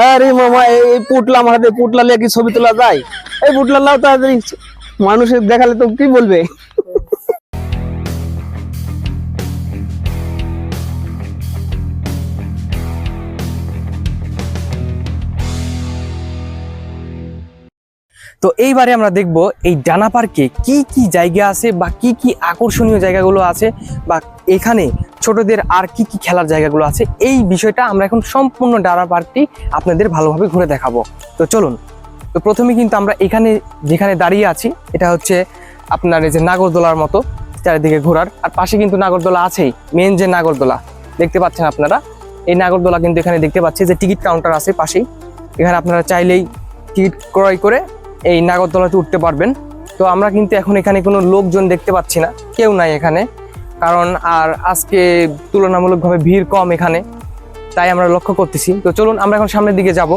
আরে মামা, এই পুটলা হাতে পুটলা কি ছবি তোলা যায়? এই পুটলা তাড়াতাড়ি। মানুষের দেখালে তো কি বলবে? তো এইবারে আমরা দেখব এই ডানা পার্কে কি কি জায়গা আছে বা কি কি আকর্ষণীয় জায়গাগুলো আছে বা এখানে ছোটদের আর কি কি খেলার জায়গাগুলো আছে। এই বিষয়টা আমরা এখন সম্পূর্ণ ডানা পার্কটি আপনাদের ভালোভাবে ঘুরে দেখাবো। তো চলুন, তো প্রথমে কিন্তু আমরা এখানে যেখানে দাঁড়িয়ে আছি, এটা হচ্ছে আপনার এই যে নাগরদোলার মতো চারিদিকে ঘোরার। আর পাশে কিন্তু নাগরদোলা আছেই মেন যে নাগরদোলা, দেখতে পাচ্ছেন আপনারা? এই নাগরদোলা কিন্তু এখানে দেখতে পাচ্ছি যে টিকিট কাউন্টার আছে পাশেই। এখানে আপনারা চাইলেই টিকিট ক্রয় করে এই নাগরদোলাতে উঠতে পারবেন। তো আমরা কিন্তু এখন এখানে কোনো লোকজন দেখতে পাচ্ছি না, কেউ নাই এখানে। কারণ আর আজকে তুলনামূলকভাবে ভিড় কম এখানে, তাই আমরা লক্ষ্য করতেছি। তো চলুন আমরা এখন সামনের দিকে যাব।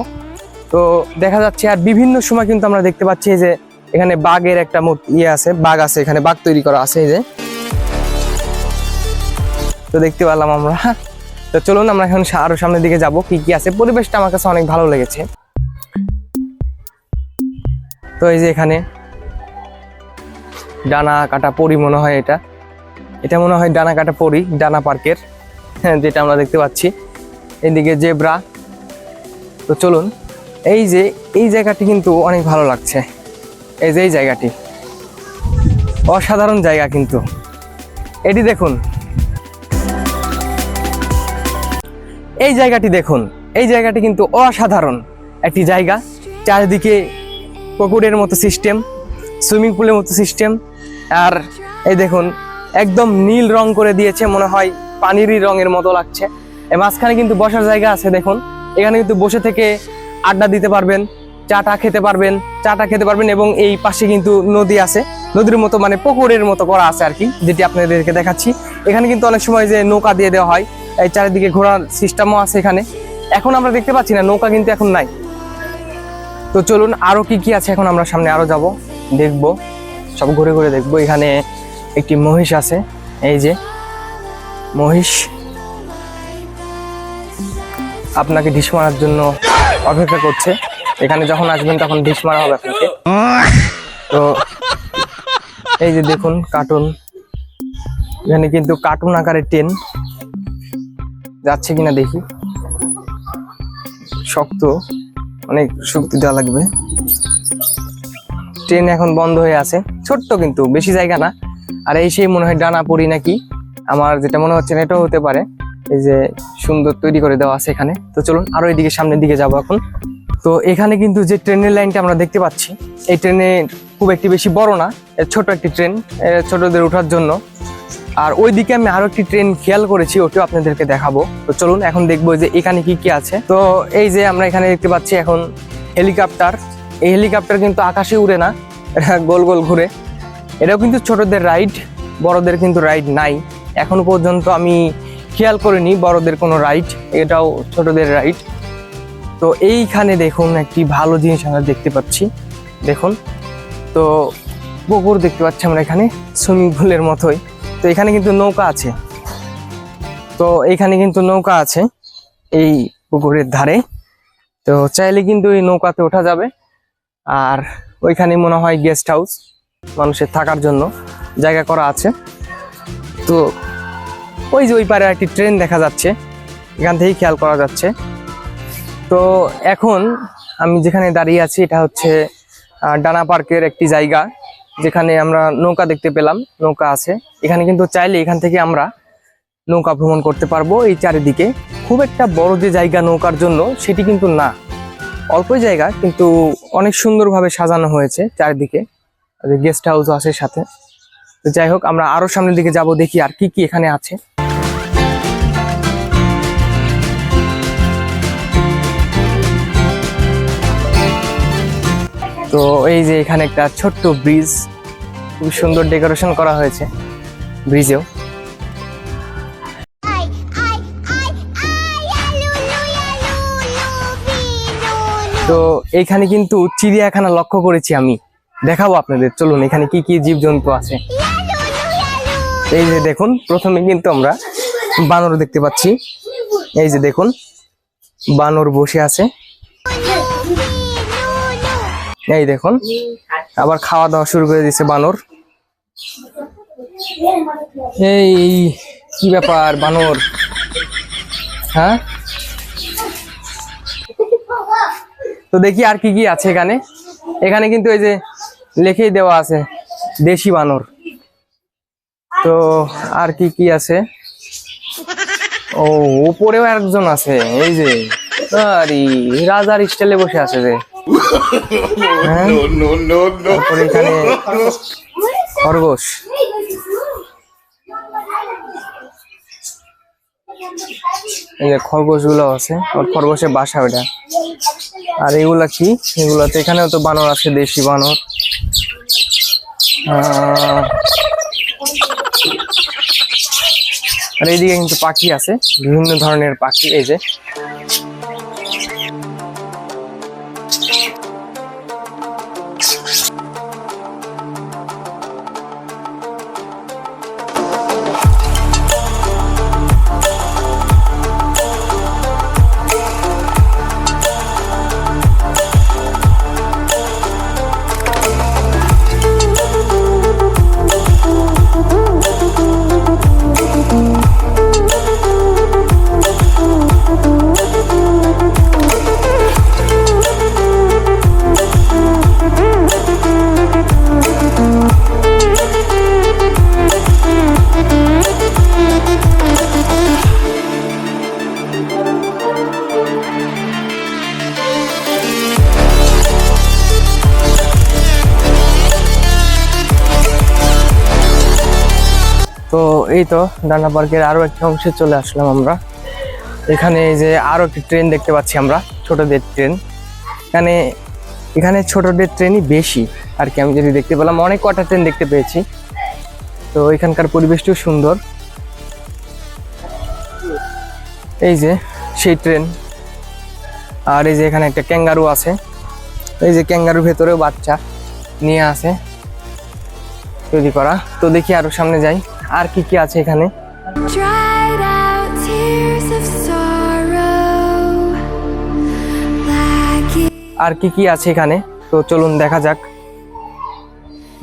তো দেখা যাচ্ছে আর বিভিন্ন সময় কিন্তু আমরা দেখতে পাচ্ছি যে এখানে বাঘের একটা ইয়ে আছে, বাঘ আছে এখানে, বাঘ তৈরি করা আছে এই যে। তো দেখতে পেলাম আমরা। তো চলুন আমরা এখন সা- আরও সামনের দিকে যাব, কি কি আছে। পরিবেশটা আমার কাছে অনেক ভালো লেগেছে। তো এই যে এখানে ডানা কাটা পরি মনে হয় এটা। এটা মনে হয় ডানা কাটা পরি, ডানা পার্কের হ্যাঁ যেটা আমরা দেখতে পাচ্ছি। এদিকে জেব্রা। তো চলুন, এই যে, এই জায়গাটি কিন্তু অনেক ভালো লাগছে। এই যে, এই জায়গাটি। অসাধারণ জায়গা কিন্তু। এটি দেখুন। এই জায়গাটি দেখুন। এই জায়গাটি কিন্তু অসাধারণ একটি জায়গা। চারিদিকে পুকুরের মতো সিস্টেম, সুইমিং পুলের মতো সিস্টেম। আর এই দেখুন, একদম নীল রং করে দিয়েছে, মনে হয় পানিরই রঙের মতো লাগছে। মাঝখানে কিন্তু বসার জায়গা আছে, দেখুন। এখানে কিন্তু বসে থেকে আড্ডা দিতে পারবেন চাটা খেতে পারবেন চাটা খেতে পারবেন এবং এই পাশে কিন্তু নদী আছে। নদীর মতো মানে পুকুরের মতো করা আছে আর কি, যেটি আপনাদেরকে দেখাচ্ছি। এখানে কিন্তু অনেক সময় যে নৌকা দিয়ে দেওয়া হয়, এই চারিদিকে ঘোরার সিস্টেমও আছে এখানে। এখন আমরা দেখতে পাচ্ছি না, নৌকা কিন্তু এখন নাই। তো চলুন আরও কি কি আছে এখন আমরা সামনে আরও যাব, দেখব, সব ঘুরে ঘুরে দেখব। এখানে একটি মহিষ আছে, এই যে মহিষ। আপনাকে ঢিস মারার জন্য অপেক্ষা করছে। এখানে যখন আসবেন তখন ঢিস মারা হবে আপনাকে। তো এই যে দেখুন কার্টুন। এখানে কিন্তু কার্টুন আকারের ট্রেন যাচ্ছে কিনা দেখি। শক্ত। অনেক শক্তি দেওয়া লাগবে। ট্রেন এখন বন্ধ হয়ে আছে। ছোট্ট কিন্তু, বেশি জায়গা না। আর এই সেই মনে হয় ডানা পড়ি নাকি? আমার যেটা মনে হচ্ছে না এটাও হতে পারে। এই যে সুন্দর তৈরি করে দেওয়া আছে এখানে। তো চলুন আরও এদিকে সামনের দিকে যাব এখন। তো এখানে কিন্তু যে ট্রেনের লাইনটা আমরা দেখতে পাচ্ছি, এই ট্রেনে খুব একটি বেশি বড় না ছোট একটি ট্রেন ছোটদের ওঠার জন্য। আর ওইদিকে আমি আরও একটি ট্রেন খেয়াল করেছি, ওটিও আপনাদেরকে দেখাবো। তো চলুন, এখন দেখব যে এখানে কি কি আছে। তো এই যে আমরা এখানে দেখতে পাচ্ছি এখন হেলিকপ্টার এই হেলিকপ্টার কিন্তু আকাশে উড়ে না গোল গোল ঘুরে। এটাও কিন্তু ছোটদের রাইড বড়দের কিন্তু রাইড নাই। এখনও পর্যন্ত আমি খেয়াল করিনি বড়দের কোনো রাইড এটাও ছোটদের রাইড তো এইখানে দেখুন, একটি ভালো জিনিস আমরা দেখতে পাচ্ছি। দেখুন, তো পুকুর দেখতে পাচ্ছি আমরা এখানে, সুইমিং পুলের মতোই। তো এখানে কিন্তু নৌকা আছে। তো এখানে কিন্তু নৌকা আছে এই পুকুরের ধারে। তো চাইলে কিন্তু এই নৌকাতে ওঠা যাবে। আর ওইখানে মনে হয় গেস্ট হাউস মানুষের থাকার জন্য জায়গা করা আছে। তো ওই যে ওই পারে একটি ট্রেন দেখা যাচ্ছে, এখান থেকেই খেয়াল করা যাচ্ছে। তো এখন আমি যেখানে দাঁড়িয়ে আছি, এটা হচ্ছে ডানা পার্কের একটি জায়গা। যেখানে আমরা নৌকা দেখতে পেলাম, নৌকা আছে। এখানে কিন্তু চাইলে এখান থেকে আমরা নৌকা ভ্রমণ করতে পারব এই চারিদিকে। খুব একটা বড় যে জায়গা নৌকার জন্য, সেটি কিন্তু না। অল্প জায়গা, কিন্তু অনেক সুন্দরভাবে সাজানো হয়েছে চারিদিকে। গেস্ট হাউস আছে সাথে। তো যাই হোক, আমরা আরও সামনের দিকে যাব, দেখি আর কি কি এখানে আছে। তো এই যে এখানে একটা ছোট্ট ব্রিজ খুব সুন্দর ডেকোরেশন করা হয়েছে ব্রিজেও. তো এখানে কিন্তু চিড়িয়াখানা লক্ষ্য করেছি আমি। দেখাবো আপনাদের চলুন এখানে কি কি জীবজন্তু আছে। এই যে দেখুন প্রথমে কিন্তু আমরা বানর দেখতে পাচ্ছি। এই যে দেখুন বানর বসে আছে। এই দেখুন, আবার খাওয়া দাওয়া শুরু করে দিছে বানর। এই কি ব্যাপার বানর? হ্যাঁ? তো দেখি আর কি কি আছে এখানে। এখানে কিন্তু এই যে লেখেই দেওয়া আছে, দেশি বানর। তো আর কি কি আছে? ও, উপরেও একজন আছে, এই যে রাজার স্টাইলে বসে আছে যে? তারপরে এখানে খরগোশ। এই যে খরগোশগুলো আছে ওর খরগোশের বাসা ওটা আর এগুলা কি? এগুলাতে এখানেও তো বানর আছে দেশি বানর। আর এইদিকে কিন্তু পাখি আছে বিভিন্ন ধরনের পাখি এই যে। তো এই তো ডানা পার্কের আরও একটা অংশে চলে আসলাম আমরা। এখানে যে আরও একটি ট্রেন দেখতে পাচ্ছি আমরা ছোটদের ট্রেন এখানে এখানে ছোটদের ট্রেনই বেশি আর কি, আমি যদি দেখতে পেলাম, অনেক কটা ট্রেন দেখতে পেয়েছি। তো এখানকার পরিবেশটিও সুন্দর। এই যে সেই ট্রেন আর এই যে এখানে একটা ক্যাঙ্গারু আছে। এই যে ক্যাঙ্গারুর ভেতরেও বাচ্চা নিয়ে আছে তৈরি করা। তো দেখি আরও সামনে যাই। আর কি কি আছে এখানে? আর কি কি আছে এখানে? তো চলুন দেখা যাক।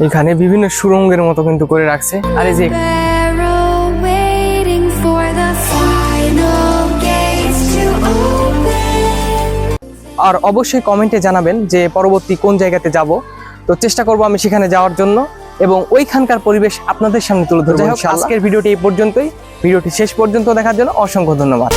এখানে বিভিন্ন সুরঙ্গের মতো কিন্তু করে রাখছে। আর এই যে আর অবশ্যই কমেন্টে জানাবেন যে পরবর্তী কোন জায়গাতে যাব। তো চেষ্টা করব আমি সেখানে যাওয়ার জন্য। এবং ওইখানকার পরিবেশ আপনাদের সামনে তুলে ধরবো আজকের ভিডিওটি এই পর্যন্তই। ভিডিওটি শেষ পর্যন্ত দেখার জন্য অসংখ্য ধন্যবাদ।